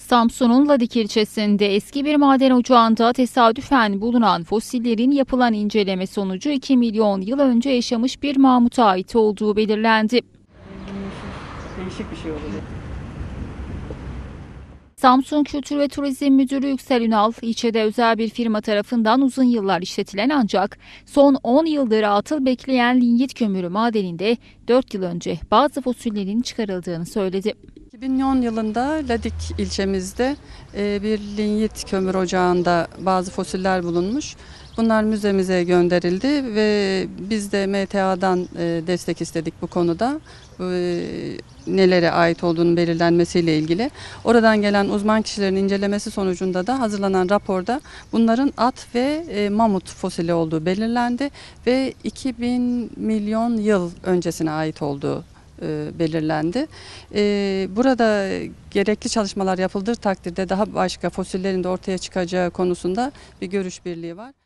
Samsun'un Ladik ilçesinde eski bir maden ocağında tesadüfen bulunan fosillerin yapılan inceleme sonucu 2 milyon yıl önce yaşamış bir mamuta ait olduğu belirlendi. Değişik bir şey oldu. Samsun Kültür ve Turizm Müdürü Yüksel Ünal, ilçede özel bir firma tarafından uzun yıllar işletilen ancak son 10 yıldır atıl bekleyen linyit kömürü madeninde 4 yıl önce bazı fosillerin çıkarıldığını söyledi. 2010 yılında Ladik ilçemizde e, bir linyit kömür ocağında bazı fosiller bulunmuş. Bunlar müzemize gönderildi ve biz de MTA'dan e, destek istedik bu konuda. E, Nelere ait olduğunu belirlenmesiyle ilgili. Oradan gelen uzman kişilerin incelemesi sonucunda da hazırlanan raporda bunların at ve mamut fosili olduğu belirlendi ve 2000 milyon yıl öncesine ait olduğu belirlendi. E, Burada gerekli çalışmalar yapıldığı takdirde daha başka fosillerin de ortaya çıkacağı konusunda bir görüş birliği var.